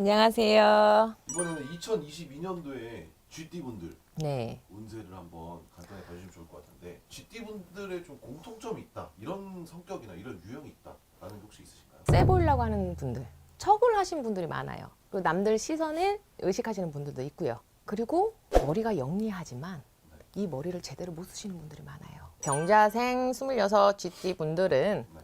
안녕하세요. 이번에는 2022년도에 GT 분들 네. 운세를 한번 간단히 봐주시면 좋을 것 같은데 GT 분들의 좀 공통점이 있다 이런 성격이나 이런 유형이 있다라는 게 혹시 있으신가요? 세 보이려고 하는 분들, 척을 하신 분들이 많아요. 그리고 남들 시선을 의식하시는 분들도 있고요. 그리고 머리가 영리하지만 이 머리를 제대로 못 쓰시는 분들이 많아요. 병자생 26 GT 분들은 네.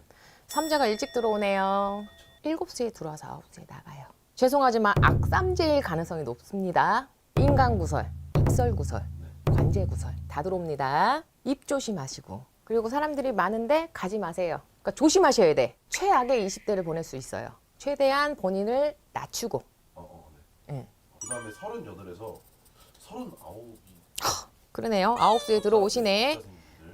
삼재가 일찍 들어오네요. 7시에 들어와서 9시에 나가요. 죄송하지만 악삼재일 가능성이 높습니다. 인간구설, 익설구설, 관제구설 다 들어옵니다. 입 조심하시고 그리고 사람들이 많은데 가지 마세요. 그러니까 조심하셔야 돼. 최악의 20대를 보낼 수 있어요. 최대한 본인을 낮추고 어, 어, 네. 예. 그 다음에 38에서 39이 그러네요. 9시에 들어오시네.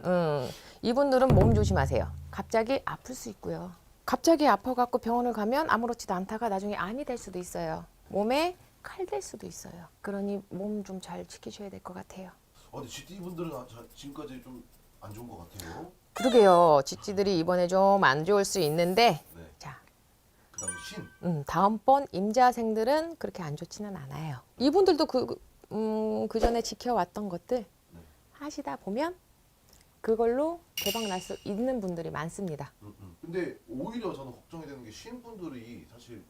음, 이분들은 몸 조심하세요. 갑자기 아플 수 있고요. 갑자기 아파갖고 병원을 가면 아무렇지도 않다가 나중에 안이 될 수도 있어요. 몸에 칼 될 수도 있어요. 그러니 몸 좀 잘 지키셔야 될 것 같아요. 어, 근데 GT 분들은 아, 자- 지금까지 좀 안 좋은 것 같아요. 그러게요. 지찌들이 이번에 좀 안 좋을 수 있는데, 네. 자, 그 다음에 신. 음, 다음번 임자생들은 그렇게 안 좋지는 않아요. 이분들도 그, 음, 그 전에 지켜왔던 것들 네. 하시다 보면 그걸로 대박 날 수 있는 분들이 많습니다. 음, 음. 근데 오히려 저는 걱정이 되는 게신 분들이 사실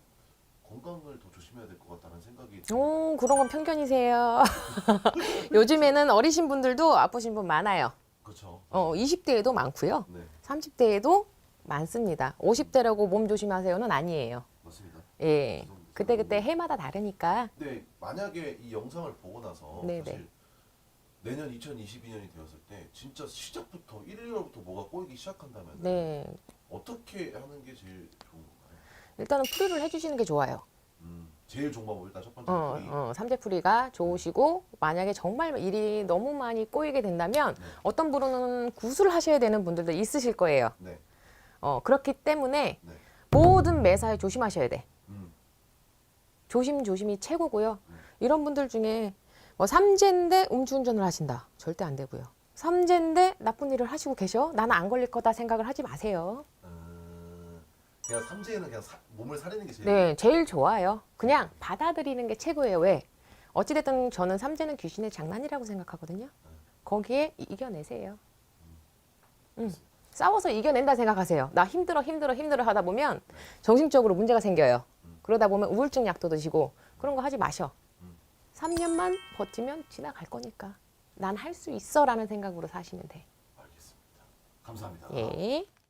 건강을 더 조심해야 될 것 같다는 생각이 오, 그런 건 편견이세요. 요즘에는 어리신 분들도 아프신 분 많아요. 그렇죠. 어, 20대에도 많고요. 네, 30대에도 많습니다. 50대라고 몸 조심하세요는 아니에요. 맞습니다. 예. 그때그때 해마다 다르니까. 근데 만약에 이 영상을 보고 나서 네네. 사실 내년 2022년이 되었을 때 진짜 시작부터 1, 2월부터 뭐가 꼬이기 시작한다면 네. 어떻게 하는 게 제일 좋은 건가요? 일단은 풀이를 해주시는 게 좋아요. 음, 제일 좋은 방법 일단 첫 번째 어, 풀이. 어, 삼재풀이가 좋으시고 만약에 정말 일이 너무 많이 꼬이게 된다면 네. 어떤 분은 구술을 하셔야 되는 분들도 있으실 거예요. 네, 어, 그렇기 때문에 네. 모든 매사에 조심하셔야 돼. 음, 조심 조심이 최고고요. 음. 이런 분들 중에 뭐 삼재인데 음주운전을 하신다. 절대 안 되고요. 삼재인데 나쁜 일을 하시고 계셔? 나는 안 걸릴 거다 생각을 하지 마세요. 음, 그냥 삼재에는 그냥 사- 몸을 사리는 게 제일 네, 제일 좋아요. 그냥 받아들이는 게 최고예요. 왜? 어찌됐든 저는 삼재는 귀신의 장난이라고 생각하거든요. 거기에 이- 이겨내세요. 음. 싸워서 이겨낸다 생각하세요. 나 힘들어, 힘들어, 힘들어 하다 보면 정신적으로 문제가 생겨요. 그러다 보면 우울증 약도 드시고 그런 거 하지 마셔. 3년만 버티면 지나갈 거니까. 난 할 수 있어 라는 생각으로 사시면 돼. 알겠습니다. 감사합니다. 예.